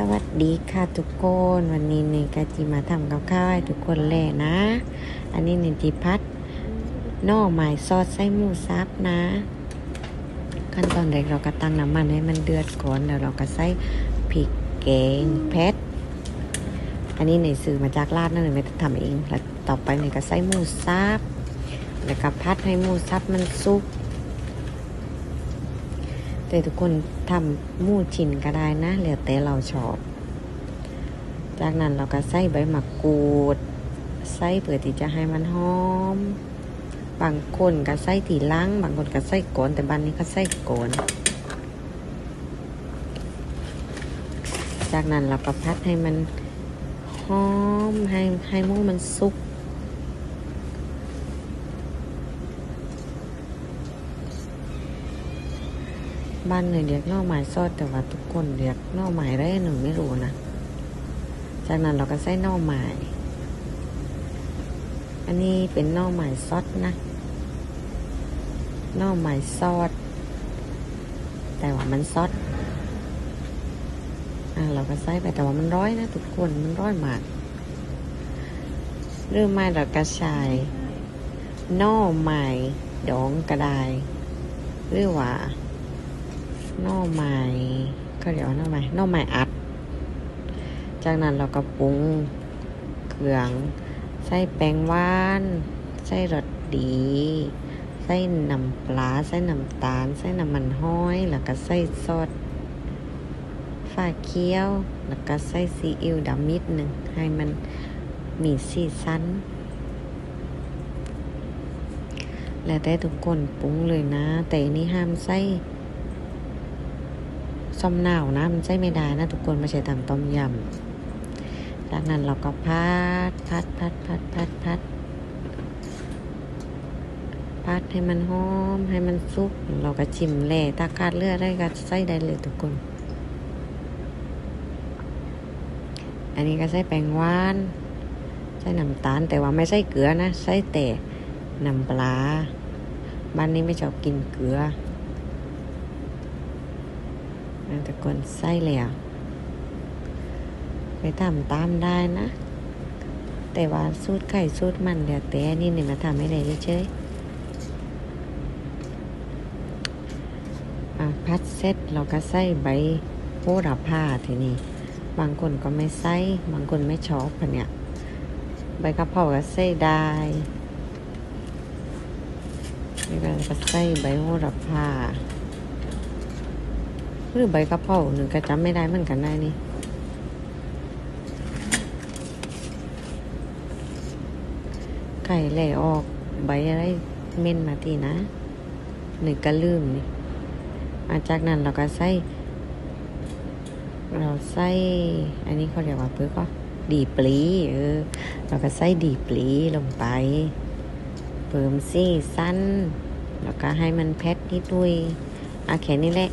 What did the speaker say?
สวัสดีค่ะทุกคนวันนี้เนยกาจิมาทำกับข้าวให้ทุกคนแหละนะ อันนี้เนยจิพัดน่อไม้ซอสไส้หมูซับนะ ขั้นตอนแรกเราก็ตั้งน้ำมันให้มันเดือดก่อนแล้วเราก็ใส่พริกแกงเพชรอันนี้เนยซื้อมาจากร้านนั่นเลยไม่ได้ทำเองแล้วต่อไปเนยก็ใส่หมูซับแล้วก็พัดให้หมูซับมันสุก แต่ทุกคนทำมูชินก็ได้นะแล้วแต่เราชอบ จากนั้นเราก็ใส่ใบมะกรูด ใส่เพื่อที่จะให้มันหอม บางคนก็ใส่ทีล้างบางคนก็ใส่ก่อนแต่บ้านนี้ก็ใส่ก่อนจากนั้นเราก็พัดให้มันหอมให้ให้มูมันสุก บ้านหนึ่งเรียกน่อไม้ซอดแต่ว่าทุกคนเรียกน่อไม้ได้หนูไม่รู้นะ จากนั้นเราก็ใส่น่อไม้อันนี้เป็นน่อไม้ซอสนะน่อไม้ซอสแต่ว่ามันซอสอะเราก็ใส่ไปแต่ว่ามันร้อยนะทุกคนมันร้อยมากหรือไม่เราก็ใช้หน่อไม้ดองก็ไดหรือว่า น่อไม้ก็เดี๋ยวน่อไม้น่อไม้อัด จากนั้นเราก็ปรุงเครื่องใส่แป้งหวานใส่รสดีใส่น้ำปลาใส่น้ำตาลใส่น้ำมันห้อย แล้วก็ใส่ซอสฟ้าเคี้ยว แล้วก็ใส่ซีอิ๊วดำนิดหนึ่งให้มันมีสีสันแล้วแต่ทุกคนปรุงเลยนะ แต่อันนี้ห้ามใส่ ส้มหนาวนะ มันใช่ไม่ได้นะทุกคนไม่ใช่ทำต้มยำจากนั้นเราก็พัดพัดพัดพัดพัดพัดพัดให้มันหอมให้มันสุก เราก็ชิมแหล่ถ้าขาดเลือดได้ก็ใส่ได้เลยทุกคน อันนี้ก็ใส่แป้งหวานใส่น้ำตาลแต่ว่าไม่ใส่เกลือนะ ใส่แต่น้ำปลา บ้านนี้ไม่ชอบกินเกลือ นะทุกคนใส่แล้วไปทำตามได้นะ แต่ว่าสูตรไข่สูตรมันเดี๋ยวแต่อันนี่เนี่ยมาทำให้ได้เฉยพัดเสร็จเราก็ใส่ใบโหระพาทีนี้บางคนก็ไม่ใส่บางคนไม่ชอบปะเนี่ย ใบกระเพราก็ใส่ได้แล้วก็ใส่ใบโหระพา หรือใบกระเพราหนึ่งก็จำไม่ได้เหมือนกันได้นี่ไก่แหล่ออกใบอะไรเม่นมาทีนะหนึ่งก็ลืมนี่อาจากนั้นเราก็ใส่เราใส่อันนี้เขาเรียกว่าเพื่อก็ดีปลีเออเราก็ใส่ดีปลีลงไปเพิ่มสีสั้น แล้วก็ให้มันแพทนิดด้วยอาแค่นี้แหละ